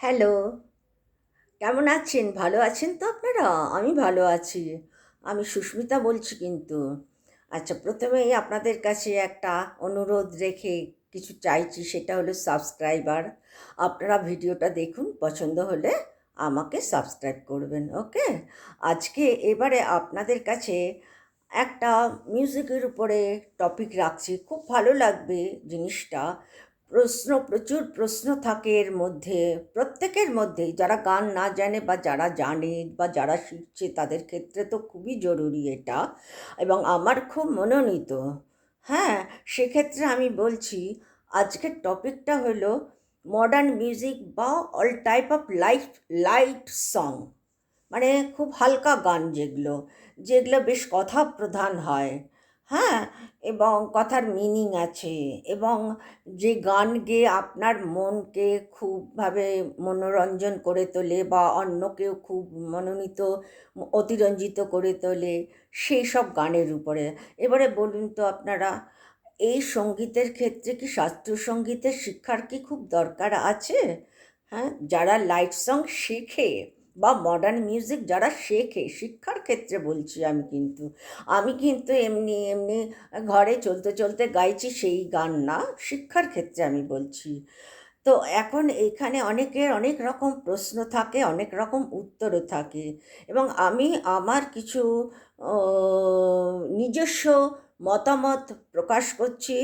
Hello. কেমন আছেন? ভালো আছেন তো আপনারা? আমি ভালো আছি। আমি সুস্মিতা বলছি কিন্তু। আচ্ছা প্রথমেই আপনাদের কাছে একটা অনুরোধ রেখে কিছু চাইছি, সেটা হলো সাবস্ক্রাইবার আপনারা ভিডিওটা দেখুন, পছন্দ হলে আমাকে সাবস্ক্রাইব করবেন, ওকে? আজকে এবারে আপনাদের কাছে একটা মিউজিকের উপরে টপিক রাখছি। খুব ভালো লাগবে জিনিসটা। প্রশ্ন, প্রচুর প্রশ্ন থাকে এর মধ্যে। প্রত্যেকের মধ্যেই। যারা গান না জানে বা যারা জানে বা যারা শিখছে, তাদের ক্ষেত্রে তো খুবই জরুরি এটা। এবং আমার খুব মনোনীত। হ্যাঁ সেক্ষেত্রে আমি বলছি, আজকের টপিকটা হলো মডার্ন মিউজিক বা all type of light light song মানে খুব হালকা গান যেগুলো যেগুলো বেশ কথা প্রধান হয়। হ্যাঁ এবং কথার মিনিং আছে, এবং যে গান গেয়ে আপনার মনকে খুবভাবে মনোরঞ্জন করে তোলে বা অন্যকেও খুব মনোনীত, অতিরঞ্জিত করে তোলে সেই সব গানের উপরে। এবারে বলুন তো আপনারা, এই সঙ্গীতের ক্ষেত্রে কি শাস্ত্রীয় সঙ্গীতের শিক্ষার কি খুব দরকার আছে? হ্যাঁ যারা লাইট সং শেখে। বা মডার্ন মিউজিক যারা শেখে, শিক্ষার ক্ষেত্রে বলছি আমি কিন্তু। আমি কিন্তু এমনি এমনি ঘরে চলতে চলতে গাইছি সেই গান না, শিক্ষার ক্ষেত্রে আমি বলছি। তো এখন এখানে অনেকের অনেক রকম প্রশ্ন থাকে, অনেক রকম উত্তরও থাকে এবং আমি আমার কিছু নিজস্ব মতামত প্রকাশ করছি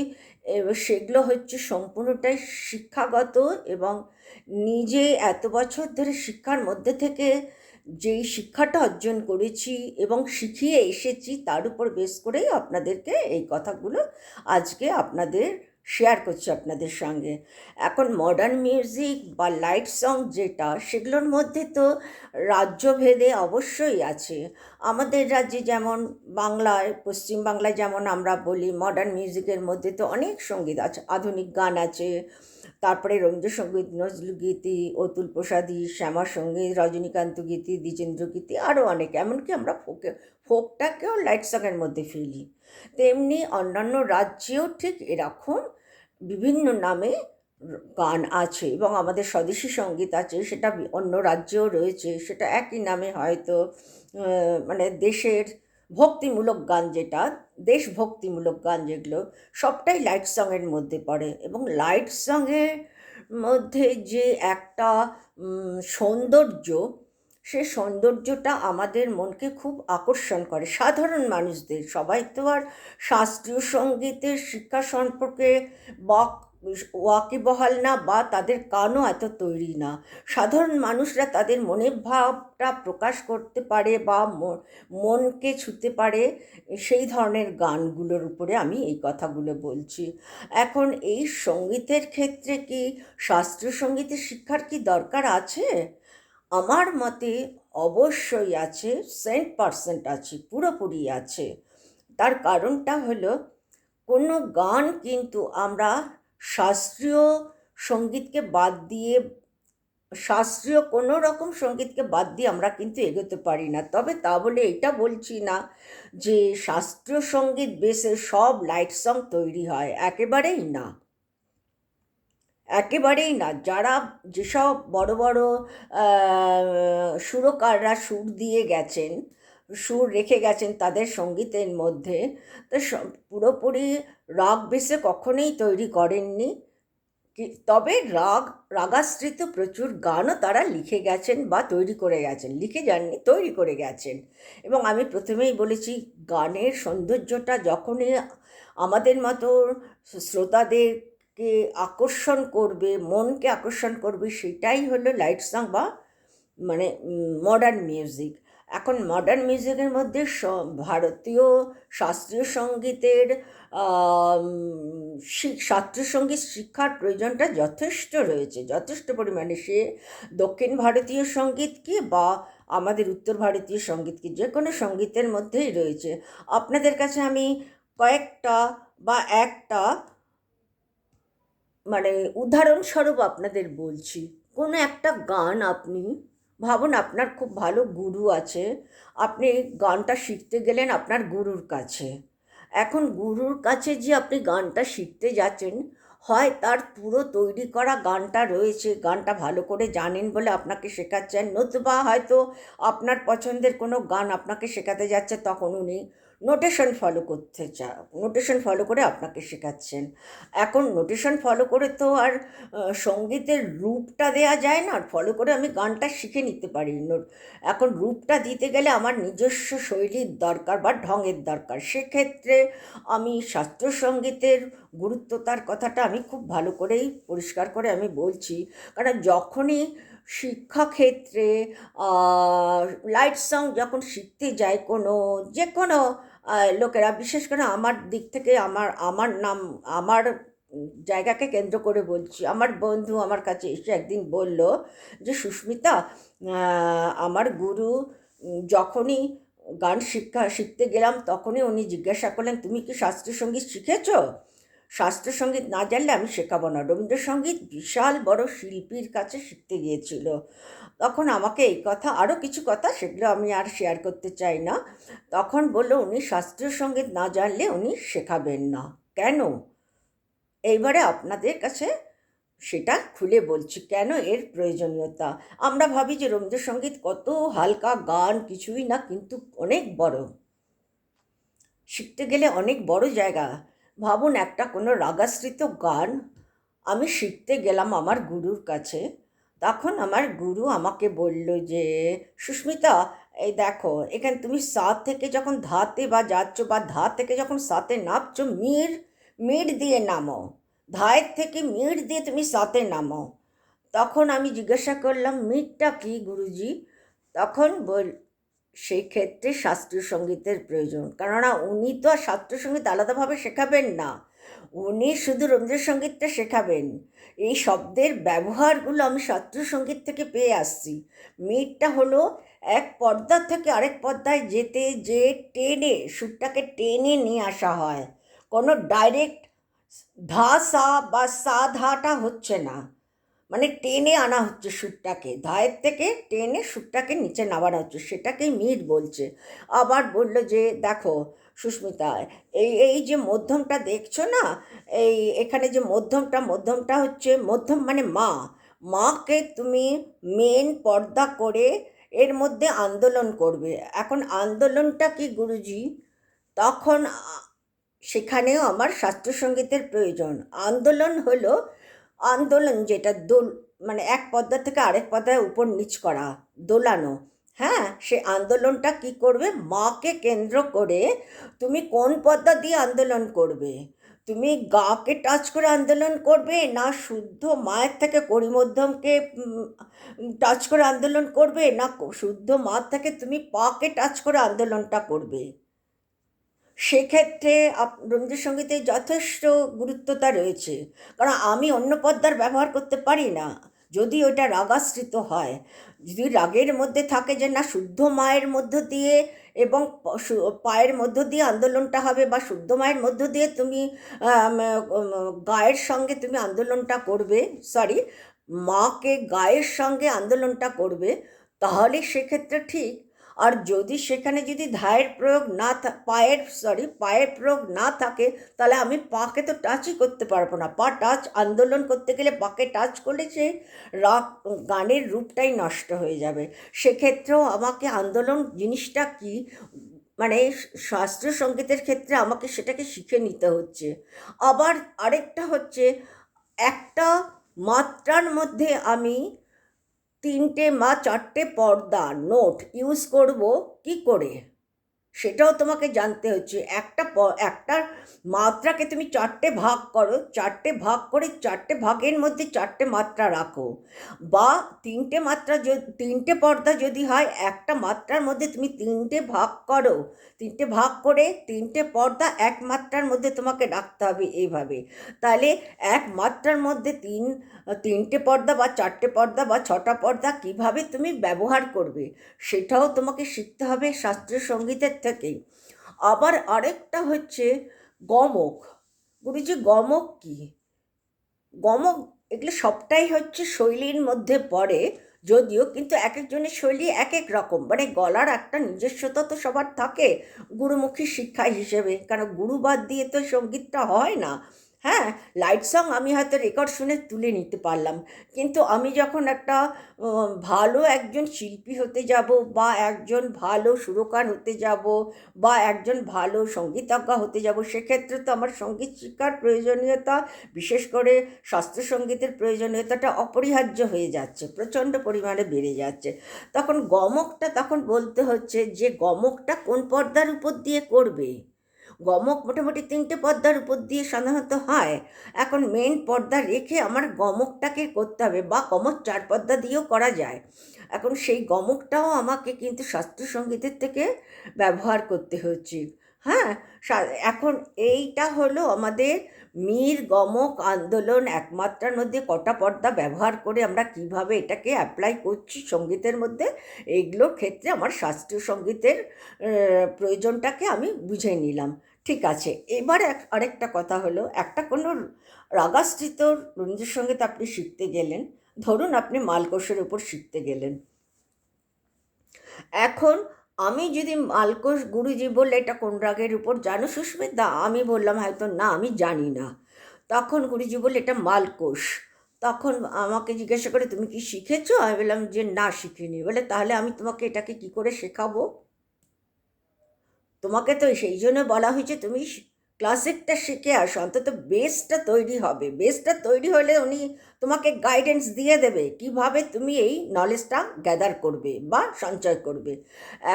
সেগুলো হচ্ছে সম্পূর্ণটাই শিক্ষাগত এবং নিজে এত বছর ধরে শিক্ষার মধ্যে থেকে যেই শিক্ষাটা অর্জন করেছি এবং শিখিয়ে এসেছি, তার উপর বেশ করেই আপনাদেরকে এই কথাগুলো আজকে আপনাদের শেয়ার করছি আপনাদের সঙ্গে। এখন মডার্ন মিউজিক বা লাইট সং যেটা, সেগুলোর মধ্যে তো রাজ্যভেদে অবশ্যই আছে। আমাদের রাজ্যে যেমন বাংলায়, পশ্চিম বাংলায় যেমন আমরা বলি মডার্ন মিউজিকের মধ্যে তো অনেক সংগীত আছে। আধুনিক গান আছে, তারপরে রবীন্দ্রসঙ্গীত নজরুলগীতি অতুল প্রসাদী, শ্যামা সংগীত, রজনীকান্ত গীতি, দ্বিজেন্দ্র গীতি আরও অনেক। এমনকি আমরা ফোকে, ফোকটাকেও লাইট সঙের মধ্যে ফেলি তেমনি অন্যান্য রাজ্যেও ঠিক এরকম বিভিন্ন নামে গান আছে এবং আমাদের স্বদেশী সংগীত আছে, সেটা অন্য রাজ্যেও রয়েছে, সেটা একই নামে হয়তো মানে দেশের ভক্তিমূলক গান যেটা, দেশভক্তিমূলক গান যেগুলো, সবটাই লাইট সঙের মধ্যে পড়ে এবং লাইট সঙের মধ্যে যে একটা সৌন্দর্য সে সৌন্দর্যটা আমাদের মনকে খুব আকর্ষণ করে। সাধারণ মানুষদের, সবাই তো আর শাস্ত্রীয় সঙ্গীতের শিক্ষা সম্পর্কে বা ওয়াকিবহাল না বা তাদের কানও এত তৈরি না। সাধারণ মানুষরা তাদের মনের ভাবটা প্রকাশ করতে পারে বা মনকে ছুতে পারে। সেই ধরনের গানগুলোর উপরে আমি এই কথাগুলো বলছি। এখন এই সঙ্গীতের ক্ষেত্রে কি শাস্ত্রীয় সঙ্গীতের শিক্ষার কি দরকার আছে? আমার মতে অবশ্যই আছে সেন্ট পার্সেন্ট আছে, পুরোপুরি আছে। তার কারণটা হলো, কোনো গান কিন্তু আমরা শাস্ত্রীয় সঙ্গীতকে বাদ দিয়ে, শাস্ত্রীয় কোনো রকম সঙ্গীতকে বাদ দিয়ে আমরা কিন্তু এগোতে পারি না। তবে তা বলে এটা বলছি না যে শাস্ত্রীয় সংগীত বেসে সব লাইট সং তৈরি হয়, একেবারেই না। একেবারেই না। যারা যেসব বড় বড় সুরকাররা সুর দিয়ে গেছেন, সুর রেখে গেছেন তাদের সঙ্গীতের মধ্যে, তো পুরোপুরি রাগ বেসে কখনোই তৈরি করেননি। তবে রাগ, রাগাশ্রিত প্রচুর গানও তারা লিখে গেছেন বা তৈরি করে গেছেন, লিখে যাননি, তৈরি করে গেছেন। এবং আমি প্রথমেই বলেছি, গানের সৌন্দর্যটা যখনই আমাদের মতো শ্রোতাদেরকে আকর্ষণ করবে, মনকে আকর্ষণ করবে, সেটাই হলো লাইট সং বা মানে মডার্ন মিউজিক এখন মডার্ন মিউজিকের মধ্যে স- ভারতীয় শাস্ত্রীয় সঙ্গীতের শাস্ত্রীয় সংগীত শিক্ষার প্রয়োজনটা যথেষ্ট রয়েছে। যথেষ্ট পরিমাণে সে দক্ষিণ ভারতীয় সঙ্গীতকে বা আমাদের উত্তর ভারতীয় সঙ্গীতকে যে কোনো সঙ্গীতের মধ্যেই রয়েছে। আপনাদের কাছে আমি কয়েকটা বা একটা মানে উদাহরণস্বরূপ আপনাদের বলছি, কোনো একটা গান আপনি, ভাবুন আপনার খুব ভালো গুরু আছে, আপনি গানটা শিখতে গেলেন আপনার গুরুর কাছে। এখন গুরুর কাছে যে আপনি গানটা শিখতে যাচ্ছেন, হয় তার পুরো তৈরি করা গানটা রয়েছে, গানটা ভালো করে জানেন বলে আপনাকে শেখাচ্ছেন, নতুবা হয়তো আপনার পছন্দের কোনো গান আপনাকে শেখাতে যাচ্ছে তখন উনি নোটেশন ফলো করতে চা নোটেশন ফলো করে আপনাকে শেখাচ্ছেন। এখন নোটেশন ফলো করে তো আর সঙ্গীতের রূপটা দেয়া যায় না। আর ফলো করে আমি গানটা শিখে নিতে পারি। এখন রূপটা দিতে গেলে আমার নিজস্ব শৈলীর দরকার বা ঢঙের দরকার। সেক্ষেত্রে আমি শাস্ত্রীয় সঙ্গীতের গুরুত্বতার কথাটা আমি খুব ভালো করেই পরিষ্কার করে আমি বলছি। কারণ যখনই শিক্ষাক্ষেত্রে লাইট সং যখন শিখতে যায় কোনো যে কোনো লোকেরা, বিশেষ করে আমার দিক থেকে আমার আমার নাম, আমার জায়গাকে কেন্দ্র করে বলছি। আমার বন্ধু আমার কাছে এসে একদিন বলল যে, সুস্মিতা আমার গুরু যখনই গান শিক্ষা, শিখতে গেলাম তখনই উনি জিজ্ঞাসা করলেন, তুমি কি শাস্ত্রীয় সংগীত শিখেছ? শাস্ত্রীয় সংগীত না জানলে আমি শেখাবো না। রবীন্দ্রসঙ্গীত বিশাল বড় শিল্পীর কাছে শিখতে গিয়েছিল। তখন আমাকে এই কথা আরও কিছু কথা সেগুলো আমি আর শেয়ার করতে চাই না। তখন বলল, উনি শাস্ত্রীয় সংগীত না জানলে উনি শেখাবেন না। কেন? এইবারে আপনাদের কাছে সেটা খুলে বলছি, কেন এর প্রয়োজনীয়তা? আমরা ভাবি যে রবীন্দ্রসঙ্গীত কত হালকা গান, কিছুই না, কিন্তু অনেক বড়। শিখতে গেলে অনেক বড় জায়গা। ভাবুন একটা কোনো রাগাশ্রিত গান আমি শিখতে গেলাম আমার গুরুর কাছে। তখন আমার গুরু আমাকে বলল যে, সুস্মিতা, এই দেখো, এখানে তুমি সা থেকে যখন ধাতে বা যাচ্ছ বা ধা থেকে যখন সাতে নামছো মির মির দিয়ে নামো ধায়ের থেকে মির দিয়ে তুমি সাতে নামো তখন আমি জিজ্ঞাসা করলাম, মিরটা কি, গুরুজি? তখন বল সেই ক্ষেত্রে শাস্ত্রীয় সঙ্গীতের প্রয়োজন। কেননা উনি তো আর শাস্ত্রীয় সংগীত আলাদাভাবে শেখাবেন না। উনি শুধু রবীন্দ্রসঙ্গীতটা শেখাবেন। এই শব্দের ব্যবহারগুলো আমি শাস্ত্রীয় সংগীত থেকে পেয়ে আসছি। মিটটা হলো এক পর্দা থেকে আরেক পর্দায় যেতে, যে টেনে, সুরটাকে টেনে নিয়ে আসা হয়। কোনো ডাইরেক্ট ধা, সা বা সা ধাটা হচ্ছে না। মানে টেনে আনা হচ্ছে সুরটাকে, ধায়ের থেকে টেনে সুরটাকে নিচে নামানো হচ্ছে, সেটাকেই মিট বলছে। আবার বলল যে, দেখো সুস্মিতা, এই এই যে মধ্যমটা দেখছ না, এই এখানে যে মধ্যমটা মধ্যমটা হচ্ছে মধ্যম মানে মা। মাকে তুমি মেন পর্দা করে এর মধ্যে আন্দোলন করবে। এখন আন্দোলনটা কি গুরুজি? তখন সেখানেও আমার শাস্ত্রীয় সঙ্গীতের প্রয়োজন। আন্দোলন হলো আন্দোলন যেটা দোল মানে এক পদ্মা থেকে আরেক পদ্মায় উপর নিচ করা, দোলানো। হ্যাঁ সে আন্দোলনটা কি করবে? মাকে কেন্দ্র করে তুমি কোন পদ্মা দিয়ে আন্দোলন করবে? তুমি গাকে টাচ করে আন্দোলন করবে না শুদ্ধ মায়ের থেকে করিমধ্যমকে টাচ করে আন্দোলন করবে? না শুদ্ধ মা থেকে তুমি পাকে টাচ করে আন্দোলনটা করবে? সেক্ষেত্রে রবীন্দ্রসঙ্গীতে যথেষ্ট গুরুত্বতা রয়েছে। কারণ আমি অন্য পদ্মার ব্যবহার করতে পারি না। যদি ওটা রাগাশ্রিত হয়, যদি রাগের মধ্যে থাকে যে না, শুদ্ধ মায়ের মধ্য দিয়ে এবং পায়ের মধ্য দিয়ে আন্দোলনটা হবে বা শুদ্ধ মায়ের মধ্য দিয়ে তুমি গায়ের সঙ্গে তুমি আন্দোলনটা করবে সরি মাকে গায়ের সঙ্গে আন্দোলনটা করবে, তাহলে সেক্ষেত্রে ঠিক আর যদি সেখানে যদি ধায়ের প্রয়োগ না পায়ের সরি পায়ের প্রয়োগ না থাকে, তাহলে আমি পাকে তো টাচই করতে পারব না। পা টাচ আন্দোলন করতে গেলে পাকে টাচ করলে সে রাগ, গানের রূপটাই নষ্ট হয়ে যাবে। সেক্ষেত্রেও আমাকে আন্দোলন জিনিসটা কি মানে শাস্ত্রীয় সঙ্গীতের ক্ষেত্রে আমাকে সেটাকে শিখে নিতে হচ্ছে। আবার আরেকটা হচ্ছে, একটা মাত্রার মধ্যে আমি তিনটে মা চারটে পর্দা। নোট ইউজ করব কি করে? সেটাও তোমাকে জানতে হচ্ছে। একটা একটা মাত্রাকে তুমি চারটে ভাগ করো, চারটে ভাগ করে চারটে ভাগের মধ্যে চারটে মাত্রা রাখো। বা তিনটে মাত্রা তিনটে পর্দা যদি হয়, একটা মাত্রার মধ্যে তুমি তিনটে ভাগ করো। তিনটে ভাগ করে তিনটে পর্দা এক মাত্রার মধ্যে তোমাকে রাখতে হবে এইভাবে। তাহলে এক মাত্রার মধ্যে তিন, তিনটে পর্দা বা চারটে পর্দা বা ছটা পর্দা কীভাবে তুমি ব্যবহার করবে, সেটাও তোমাকে শিখতে হবে শাস্ত্রীয় সঙ্গীতের থেকেই। আবার আরেকটা হচ্ছে গমক। গুরুজি, গমক কি? গমক এগুলো সবটাই হচ্ছে শৈলীর মধ্যে পড়ে, যদিও কিন্তু এক একজনের শৈলী এক এক রকম। মানে গলার একটা নিজস্বতা তো সবার থাকে, গুরুমুখী শিক্ষা হিসেবে। কারণ গুরু বাদ দিয়ে তো সঙ্গীতটা হয় না। হ্যাঁ লাইট সং আমি হয়তো রেকর্ড শুনে তুলে নিতে পারলাম। কিন্তু আমি যখন একটা ভালো একজন শিল্পী হতে যাব বা একজন ভালো সুরকার হতে যাব বা একজন ভালো সঙ্গীতজ্ঞ হতে যাব, সেক্ষেত্রে তো আমার সংগীত শিক্ষার প্রয়োজনীয়তা, বিশেষ করে শাস্ত্রীয় সঙ্গীতের প্রয়োজনীয়তাটা অপরিহার্য হয়ে যাচ্ছে, প্রচণ্ড পরিমাণে বেড়ে যাচ্ছে। তখন গমকটা তখন বলতে হচ্ছে যে গমকটা কোন পর্দার উপর দিয়ে করবে? গমক মোটামুটি তিনটে পর্দার উপর দিয়ে সাধারণত হয়। এখন মেন পর্দা রেখে আমার গমকটাকে করতে হবে বা গমক চার পর্দা দিয়েও করা যায়। এখন সেই গমকটাও আমাকে কিন্তু শাস্ত্রীয় সঙ্গীতের থেকে ব্যবহার করতে হচ্ছে। হ্যাঁ এখন এইটা হলো আমাদের মীর গমক আন্দোলন একমাত্রার মধ্যে কটা পর্দা ব্যবহার করে আমরা কীভাবে এটাকে অ্যাপ্লাই করছি সঙ্গীতের মধ্যে, এইগুলোর ক্ষেত্রে আমার শাস্ত্রীয় সঙ্গীতের প্রয়োজনটাকে আমি বুঝে নিলাম। ঠিক আছে। এবার এক, আরেকটা কথা হলো, একটা কোনো রাগাশ্রিত রবীন্দ্রসঙ্গীত আপনি শিখতে গেলেন। ধরুন আপনি মালকোষের উপর শিখতে গেলেন। এখন আমি যদি মালকোষ গুরুজি বললে এটা কোন রাগের উপর জানো সুস্মিতা? আমি বললাম হয়তো না, আমি জানি না। তখন গুরুজি বললে, এটা মালকোষ। তখন আমাকে জিজ্ঞাসা করে, তুমি কি শিখেছো? আমি বললাম যে, না, শিখিনি। বলে, তাহলে আমি তোমাকে এটাকে কি করে শেখাবো? তোমাকে তো সেই জন্য বলা হয়েছে, তুমি ক্লাসিকটা শিখে আসো, অন্তত বেসটা তৈরি হবে। বেসটা তৈরি হলে উনি তোমাকে গাইডেন্স দিয়ে দেবে কীভাবে তুমি এই নলেজটা গ্যাদার করবে বা সঞ্চয় করবে।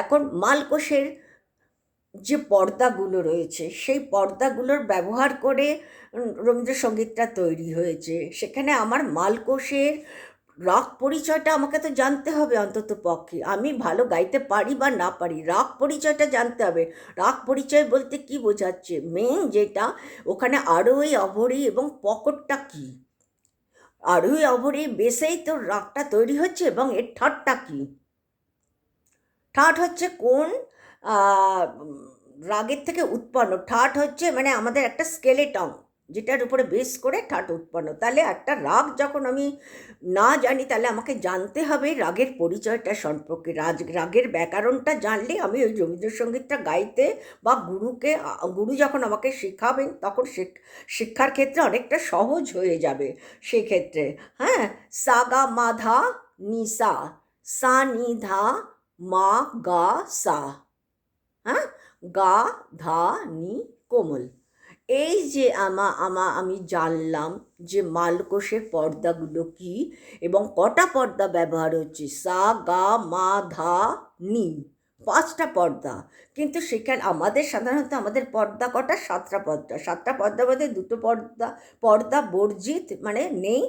এখন মালকোষের যে পর্দাগুলো রয়েছে, সেই পর্দাগুলোর ব্যবহার করে রবীন্দ্রসঙ্গীতটা তৈরি হয়েছে। সেখানে আমার মালকোষের রাগ পরিচয়টা আমাকে তো জানতে হবে অন্তত পক্ষে। আমি ভালো গাইতে পারি বা না পারি রাগ পরিচয়টা জানতে হবে। রাগ পরিচয় বলতে কি বোঝাচ্ছে? মেন যেটা, ওখানে আরোই অভরি এবং পকটটা কী? আরোই অভরি বেসেই তো রাগটা তৈরি হচ্ছে এবং এর ঠাটটা কী? ঠাট হচ্ছে কোন রাগের থেকে উৎপন্ন। ঠাট হচ্ছে মানে আমাদের একটা স্কেলেটন যেটার উপরে বেস করে ঠাট উৎপন্ন। তাহলে একটা রাগ যখন আমি না জানি, তাহলে আমাকে জানতে হবে রাগের পরিচয়টা সম্পর্কে। রাজ, রাগের ব্যাকরণটা জানলে আমি ওই রবীন্দ্রসঙ্গীতটা গাইতে বা গুরুকে গুরু যখন আমাকে শেখাবেন, তখন শিক্ষার ক্ষেত্রে অনেকটা সহজ হয়ে যাবে সেক্ষেত্রে। হ্যাঁ? সাগা মাধা নিসা, সা নি ধা মা গা সা। হ্যাঁ? গা ধা নি কোমল। এই যে আমা আমা, আমি জানলাম যে মালকোষের পর্দাগুলো কি এবং কটা পর্দা ব্যবহার হচ্ছে। সা, গা, মা, ধা, নি, পাঁচটা পর্দা। কিন্তু সেখানে, আমাদের সাধারণত আমাদের পর্দা কটা? সাতটা পর্দা। সাতটা পর্দা মধ্যে দুটো পর্দা পর্দা বর্জিত মানে নেই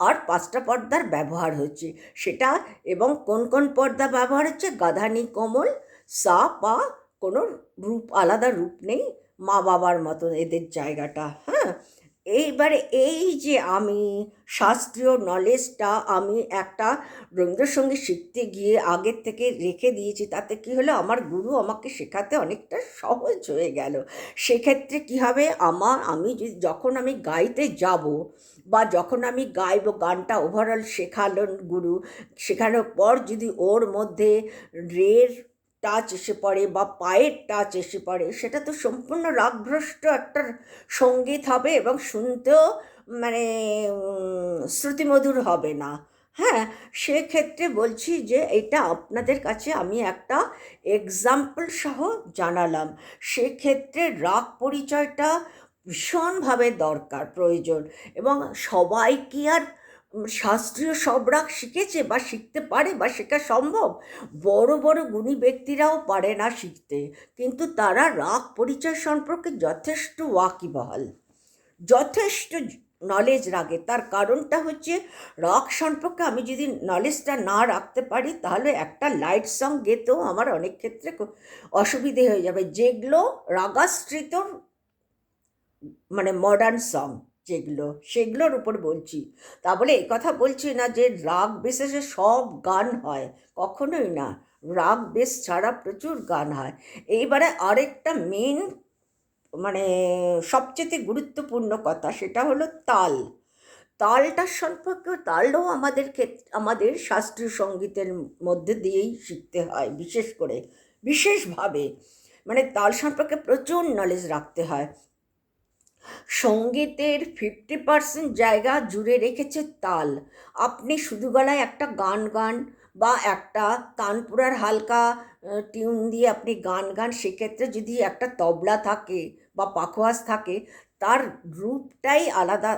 আর পাঁচটা পর্দার ব্যবহার হচ্ছে। সেটা এবং কোন কোন পর্দা ব্যবহার হচ্ছে? গাধানি, কোমল, সা, পা, কোনো রূপ, আলাদা রূপ নেই। মা বাবার মতন এদের জায়গাটা হ্যাঁ? এইবারে এই যে আমি শাস্ত্রীয় নলেজটা আমি একটা রবীন্দ্রসঙ্গীত শিখতে গিয়ে আগের থেকে রেখে দিয়েছি, তাতে কি হলো? আমার গুরু আমাকে শেখাতে অনেকটা সহজ হয়ে গেল। সেক্ষেত্রে কি হবে? আমার, আমি যখন আমি গাইতে যাব বা যখন আমি গাইবো, গানটা ওভারঅল শেখালেন গুরু, শেখানোর পর যদি ওর মধ্যে রের টাচ এসে পড়ে বা পায়ের টাচ এসে পড়ে, সেটা তো সম্পূর্ণ রাগভ্রষ্ট একটা সংগীত হবে এবং শুনতেও মানে শ্রুতিমধুর হবে না। হ্যাঁ সেক্ষেত্রে বলছি যে এটা আপনাদের কাছে আমি একটা এক্সাম্পল সহ জানালাম। সেক্ষেত্রে রাগ পরিচয়টা ভীষণভাবে দরকার, প্রয়োজন। এবং সবাই কি আর শাস্ত্রীয় সব রাগ শিখেছে বা শিখতে পারে বা শেখা সম্ভব? বড় বড় গুণী ব্যক্তিরাও পারে না শিখতে। কিন্তু তারা রাগ পরিচয় সম্পর্কে যথেষ্ট ওয়াকিবহাল। যথেষ্ট নলেজ রাগে। তার কারণটা হচ্ছে, রাগ সম্পর্কে আমি যদি নলেজটা না রাখতে পারি, তাহলে একটা লাইট সং গেতেও আমার অনেক ক্ষেত্রে অসুবিধে হয়ে যাবে। যেগুলো রাগাশ্রিত মানে মডার্ন সং যেগুলো, সেগুলোর উপর বলছি। তা বলে এই কথা বলছি না যে রাগ বেসে সব গান হয়, কখনোই না। রাগ বেশ ছাড়া প্রচুর গান হয়। এইবারে আরেকটা মেন মানে সবচেয়ে গুরুত্বপূর্ণ কথা সেটা হলো তাল। তালটার সম্পর্কেও তালও আমাদের ক্ষেত্রে আমাদের শাস্ত্রীয় সঙ্গীতের মধ্যে দিয়েই শিখতে হয়, বিশেষ করে, বিশেষভাবে। মানে তাল সম্পর্কে প্রচুর নলেজ রাখতে হয়। সঙ্গীতের ফিফটি পার্সেন্ট জায়গা জুড়ে রেখেছে তাল। আপনি শুধু গলায় একটা গান গান বা একটা তানপুরার হালকা টিউন দিয়ে আপনি গান গান, সেক্ষেত্রে যদি একটা তবলা থাকে বা পাখোয়াজ থাকে, তার রূপটাই আলাদা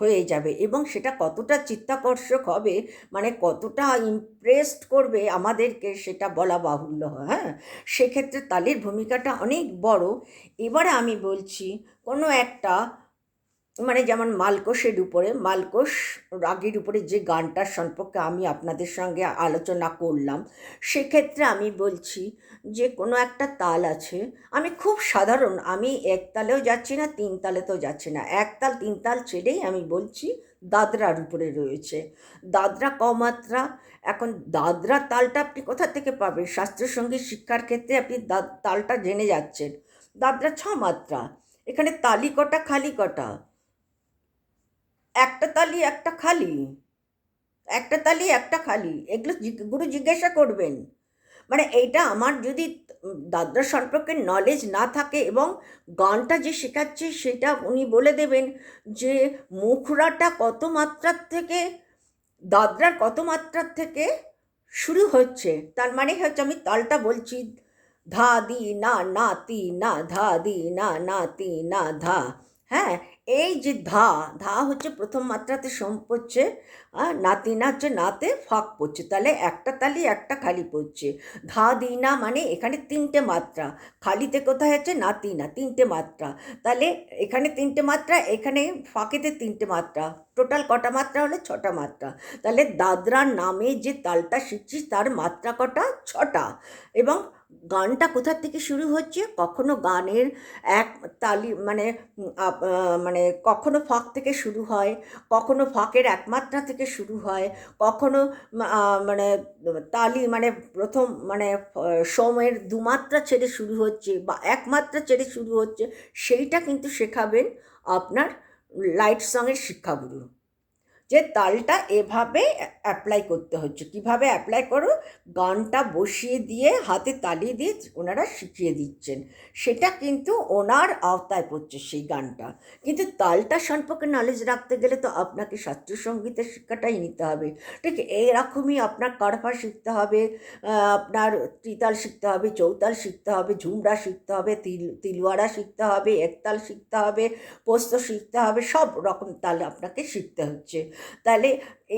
হয়ে যাবে এবং সেটা কতটা চিত্তাকর্ষক হবে মানে কতটা ইমপ্রেসড করবে আমাদেরকে সেটা বলা বাহুল্য হ্যাঁ? সেক্ষেত্রে তালির ভূমিকাটা অনেক বড়। এবারে আমি বলছি, কোনো একটা মানে যেমন মালকোষের উপরে, মালকোষ রাগের উপরে যে গানটার সম্পর্কে আমি আপনাদের সঙ্গে আলোচনা করলাম, সেক্ষেত্রে আমি বলছি যে কোনো একটা তাল আছে, আমি খুব সাধারণ, আমি এক তালেও যাচ্ছি না, তিন তালেতেও যাচ্ছি না। এক তাল, তিন তাল ছেড়েই আমি বলছি দাদরার উপরে রয়েছে। দাদরা কমাত্রা, এখন দাদরা তালটা আপনি কোথা থেকে পাবেন? শাস্ত্রীয় সংগীত শিক্ষার ক্ষেত্রে আপনি তালটা জেনে যাচ্ছেন। দাদরা ছ মাত্রা এখানে তালি কটা, খালি কটা? একটা তালি, একটা খালি। একটা তালি, একটা খালি। এগুলো গুরু জিজ্ঞাসা করবেন। মানে এইটা আমার যদি দাদরা সম্পর্কে নলেজ না থাকে এবং গানটা যে শেখাচ্ছে সেটা উনি বলে দেবেন যে মুখরাটা কত মাত্রার থেকে, দাদরার কত মাত্রার থেকে শুরু হচ্ছে। তার মানে হচ্ছে আমি তালটা বলছি, ধা, দি, না না তি না, ধা, দি, না না তি না, ধা। হ্যাঁ? এই যে ধা ধা হচ্ছে প্রথম মাত্রাতে সোম পড়ছে নাতি না হচ্ছে নাতে ফাঁক পড়ছে। তাহলে একটা তালি, একটা খালি পড়ছে। ধা দি না মানে এখানে তিনটে মাত্রা। খালিতে কোথায় হচ্ছে নাতি না, তিনটে মাত্রা। তাহলে এখানে তিনটে মাত্রা, এখানে ফাঁকেতে তিনটে মাত্রা। টোটাল কটা মাত্রা হলে? ছটা মাত্রা। তাহলে দাদরার নামে যে তালটা শিখছিস, তার মাত্রা কটা? ছটা। এবং গানটা কোথার থেকে শুরু হচ্ছে? কখনো গানের এক তালি মানে মানে কখনো ফাঁক থেকে শুরু হয়, কখনো ফাঁকের একমাত্রা থেকে শুরু হয়, কখনো মানে তালি মানে প্রথম মানে সময়ের দুমাত্রা ছেড়ে শুরু হচ্ছে বা একমাত্রা ছেড়ে শুরু হচ্ছে, সেইটা কিন্তু শেখাবেন আপনার লাইট সঙের শিক্ষাগুরু। যে তালটা এভাবে অ্যাপ্লাই করতে হচ্ছে। কীভাবে অ্যাপ্লাই করো? গানটা বসিয়ে দিয়ে, হাতে তালি দিয়ে ওনারা শিখিয়ে দিচ্ছেন। সেটা কিন্তু ওনার আওতায় পড়ছে সেই গানটা। কিন্তু তালটা সম্পর্কে নলেজ রাখতে গেলে তো আপনাকে শাস্ত্রীয় সঙ্গীতের শিক্ষাটাই নিতে হবে। ঠিক এইরকমই আপনার কারফা শিখতে হবে আপনার ত্রিতাল শিখতে হবে, চৌতাল শিখতে হবে, ঝুমরা শিখতে হবে, তিল তিলওয়ারা শিখতে হবে, একতাল শিখতে হবে, পোস্ত শিখতে হবে, সব রকম তাল আপনাকে শিখতে হচ্ছে। তাহলে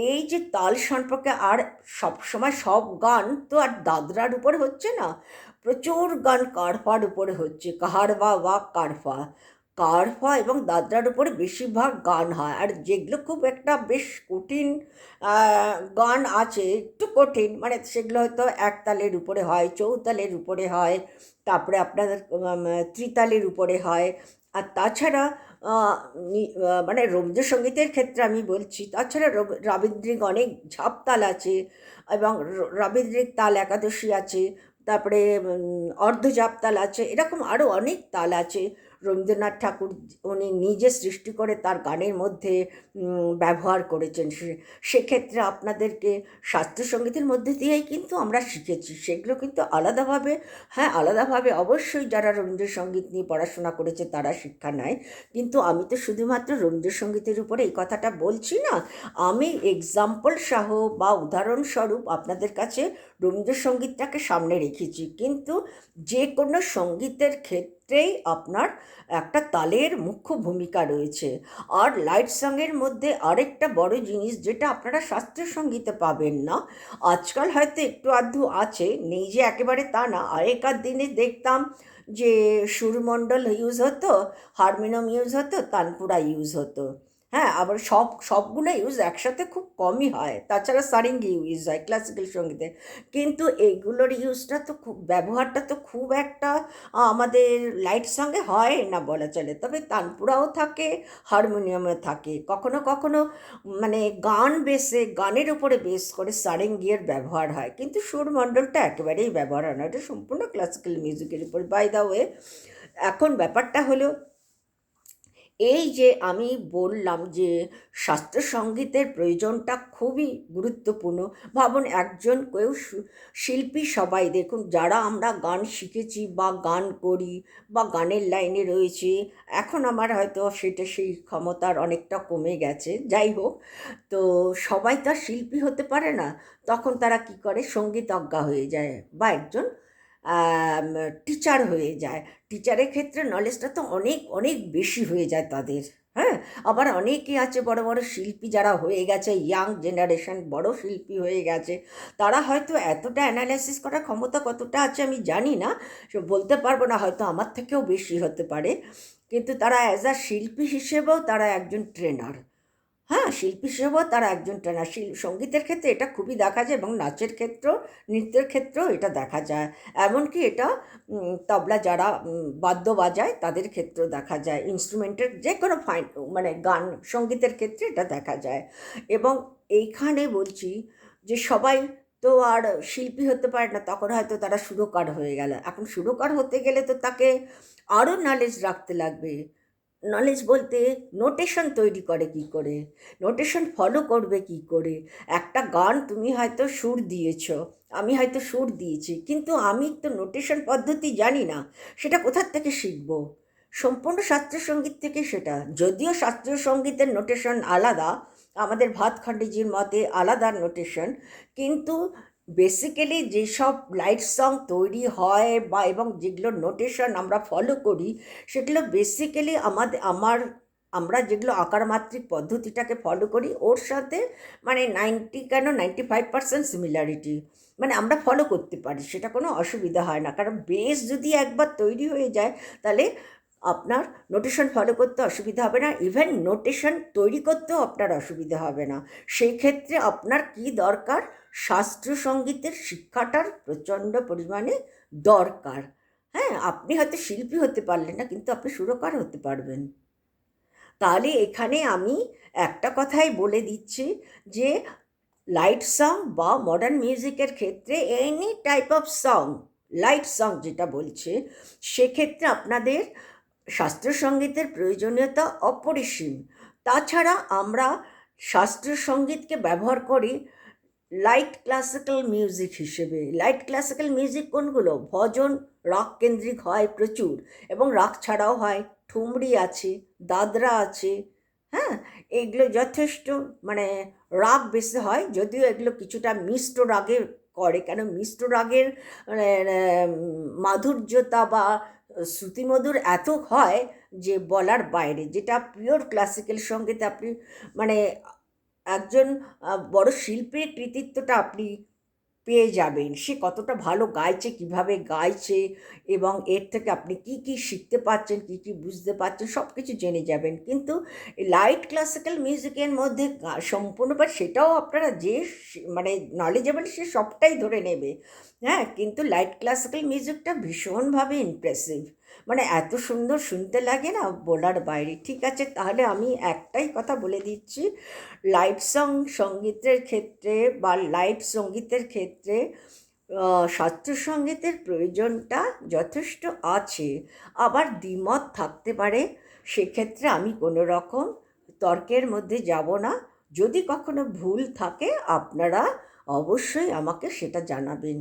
এই যে তাল সম্পর্কে আর সব সময় সব গান তো আর দাদরার উপরে হচ্ছে না। প্রচুর গান কারফার উপরে হচ্ছে কাহারবা বা কারফা। কারফা এবং দাদরার উপরে বেশিরভাগ গান হয়। আর যেগুলো খুব একটা বেশ কঠিন গান আছে, একটু কঠিন মানে সেগুলো হয়তো একতালের উপরে হয়, চৌতালের উপরে হয়, তারপরে আপনাদের ত্রিতালের উপরে হয়। আর তাছাড়া মানে রবীন্দ্রসঙ্গীতের ক্ষেত্রে আমি বলছি, তাছাড়া রবীন্দ্রিক অনেক ঝাপ তাল আছে এবং রবীন্দ্রিক তাল একাদশী আছে, তারপরে অর্ধ অর্ধজাপ তাল আছে, এরকম আরও অনেক তাল আছে। রবীন্দ্রনাথ ঠাকুর উনি নিজে সৃষ্টি করে তার গানের মধ্যে ব্যবহার করেছেন। সেক্ষেত্রে আপনাদেরকে শাস্ত্রীয় সঙ্গীতের মধ্যে দিয়েই কিন্তু আমরা শিখেছি। সেগুলো কিন্তু আলাদাভাবে হ্যাঁ আলাদাভাবে অবশ্যই যারা রবীন্দ্রসঙ্গীত নিয়ে পড়াশোনা করেছে তারা শিক্ষা নেয়। কিন্তু আমি তো শুধুমাত্র রবীন্দ্রসঙ্গীতের উপরে এই কথাটা বলছি না। আমি এক্সাম্পল সহ বা উদাহরণস্বরূপ আপনাদের কাছে রবীন্দ্রসঙ্গীতটাকে সামনে রেখেছি। কিন্তু যে কোনো সঙ্গীতের ক্ষেত্রেই আপনার একটা তালের মুখ্য ভূমিকা রয়েছে। আর লাইট সঙ্গের মধ্যে আরেকটা বড় জিনিস যেটা আপনারা শাস্ত্রীয় সঙ্গীতে পাবেন না, আজকাল হয়তো একটু আধটু আছে, নেই যে একেবারে তা না। আগেকার দিনে দেখতাম যে সুরমণ্ডল ইউজ হতো, হারমোনিয়াম ইউজ হতো, তানপুরা ইউজ হতো। হ্যাঁ আবার সব, সবগুলো ইউজ একসাথে খুব কমই হয়। তাছাড়া সারিঙ্গি ইউজ হয় ক্লাসিক্যাল সঙ্গীতে। কিন্তু এইগুলোর ইউজটা তো খুব, ব্যবহারটা তো খুব একটা আমাদের লাইট সঙ্গে হয় না বলা চলে। তবে তানপুরাও থাকে হারমোনিয়ামও থাকে। কখনো কখনো মানে গান বেসে, গানের উপরে বেস করে সারেঙ্গিয়ের ব্যবহার হয়। কিন্তু সুরমণ্ডলটা একেবারেই ব্যবহার হয় না। এটা সম্পূর্ণ ক্লাসিক্যাল মিউজিকের উপর। বাই দা ওয়ে এখন ব্যাপারটা হলো এই যে আমি বললাম যে শাস্ত্রীয় সঙ্গীতের প্রয়োজনটা খুবই গুরুত্বপূর্ণ। ভাবুন একজন কেউ শিল্পী সবাই, দেখুন যারা আমরা গান শিখেছি বা গান করি বা গানের লাইনে রয়েছে, এখন আমার হয়তো সেটা সেই ক্ষমতার অনেকটা কমে গেছে, যাই হোক। তো সবাই তো শিল্পী হতে পারে না, তখন তারা কি করে? সঙ্গীতজ্ঞা হয়ে যায় বা একজন টিচার হয়ে যায়। টিচারের ক্ষেত্রে নলেজটা তো অনেক অনেক বেশি হয়ে যায় তাদের হ্যাঁ? আবার অনেকেই আছে বড় বড় শিল্পী যারা হয়ে গেছে ইয়াং জেনারেশন বড় শিল্পী হয়ে গেছে, তারা হয়তো এতটা অ্যানালাইসিস করার ক্ষমতা কতটা আছে আমি জানি না, সে বলতে পারব না, হয়তো আমার থেকেও বেশি হতে পারে। কিন্তু তারা অ্যাজ আ শিল্পী হিসেবেও তারা একজন ট্রেনার হ্যাঁ শিল্পী হিসেবেও তারা একজন ট্রেনার শিল সঙ্গীতের ক্ষেত্রে এটা খুবই দেখা যায় এবং নাচের ক্ষেত্রেও, নৃত্যের ক্ষেত্রেও এটা দেখা যায়। এমনকি এটা তবলা যারা বাদ্য বাজায় তাদের ক্ষেত্রেও দেখা যায়। ইনস্ট্রুমেন্টের যে কোনো ফাইন মানে গান, সঙ্গীতের ক্ষেত্রে এটা দেখা যায়। এবং এইখানে বলছি যে সবাই তো আর শিল্পী হতে পারে না, তখন হয়তো তারা সুরকার হয়ে গেল। এখন সুরকার হতে গেলে তো তাকে আরও নলেজ রাখতে লাগবে। নলেজ বলতে নোটেশন তৈরি করে কি করে? নোটেশন ফলো করবে কি করে? একটা গান তুমি হয়তো সুর দিয়েছ, আমি হয়তো সুর দিয়েছি, কিন্তু আমি তো নোটেশন পদ্ধতি জানি না, সেটা কোথার থেকে শিখব? সম্পূর্ণ শাস্ত্রীয় সংগীত থেকে সেটা। যদিও শাস্ত্রীয় সঙ্গীতের নোটেশন আলাদা, আমাদের ভাতখণ্ডীজির মতে আলাদা নোটেশন কিন্তু বেসিক্যালি যেসব লাইট সং তৈরি হয় বা এবং যেগুলো নোটেশন আমরা ফলো করি, সেগুলো বেসিক্যালি আমাদের আমার, আমরা যেগুলো আকার মাত্রিক পদ্ধতিটাকে ফলো করি, ওর সাথে মানে নাইনটি কেন নাইনটি ফাইভ পার্সেন্ট সিমিলারিটি মানে আমরা ফলো করতে পারি, সেটা কোনো অসুবিধা হয় না। কারণ বেস যদি একবার তৈরি হয়ে যায়, তাহলে আপনার নোটেশন ফলো করতে অসুবিধা হবে না ইভেন নোটেশন তৈরি করতেও আপনার অসুবিধা হবে না। সেই ক্ষেত্রে আপনার কি দরকার? শাস্ত্রীয় সঙ্গীতের শিক্ষাটার প্রচণ্ড পরিমাণে দরকার। হ্যাঁ আপনি হয়তো শিল্পী হতে পারলেন না, কিন্তু আপনি সুরকার হতে পারবেন। তাহলে এখানে আমি একটা কথাই বলে দিচ্ছি যে, লাইট সং বা মডার্ন মিউজিকের ক্ষেত্রে any type of song light song যেটা বলছে, সেক্ষেত্রে আপনাদের শাস্ত্রীয় সঙ্গীতের প্রয়োজনীয়তা অপরিসীম। তাছাড়া আমরা শাস্ত্রীয় সঙ্গীতকে ব্যবহার করি লাইট ক্লাসিক্যাল মিউজিক হিসেবে। লাইট ক্লাসিক্যাল মিউজিক কোনগুলো? ভজন রাগ কেন্দ্রিক হয় প্রচুর এবং রাগ ছাড়াও হয়। ঠুমরি আছে, দাদরা আছে হ্যাঁ? এগুলো যথেষ্ট মানে রাগ বেশি হয়, যদিও এগুলো কিছুটা মিষ্ট রাগে করে। কেন? মিষ্ট রাগের মানে মাধুর্যতা বা শ্রুতিমধুর এত হয় যে বলার বাইরে। যেটা পিওর ক্লাসিক্যাল সঙ্গীতে আপনি মানে একজন বড় শিল্পীর কৃতিত্বটা আপনি পেয়ে যাবেন। সে কতটা ভালো গাইছে, কীভাবে গাইছে এবং এর থেকে আপনি কি কি শিখতে পাচ্ছেন কি কি বুঝতে পারছেন সব কিছু জেনে যাবেন। কিন্তু লাইট ক্লাসিক্যাল মিউজিকের মধ্যে গা- সম্পূর্ণবার সেটাও আপনারা যে মানে নলেজেবল সে সবটাই ধরে নেবে। হ্যাঁ কিন্তু লাইট ক্লাসিক্যাল মিউজিকটা ভীষণভাবে ইমপ্রেসিভ মানে এত সুন্দর শুনতে লাগে না বলার বাইরে। ঠিক আছে তাহলে আমি একটাই কথা বলে দিচ্ছি। লাইভ সং সঙ্গীতের ক্ষেত্রে বা লাইভ সঙ্গীতের ক্ষেত্রে আহ, শাস্ত্রীয় সঙ্গীতের প্রয়োজনটা যথেষ্ট আছে। আবার দ্বিমত থাকতে পারে সেক্ষেত্রে আমি কোনো রকম তর্কের মধ্যে যাব না। যদি কখনো ভুল থাকে আপনারা অবশ্যই আমাকে সেটা জানাবেন।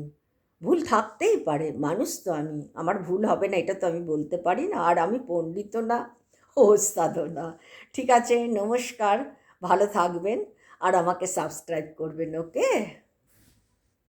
ভুল থাকতেই পারে। মানুষ তো আমি, আমার ভুল হবে না, এটা তো আমি বলতে পারি না। আর আমি পণ্ডিত না, ওস্তাদও না। ঠিক আছে, নমস্কার, ভালো থাকবেন, আর আমাকে সাবস্ক্রাইব করবেন ওকে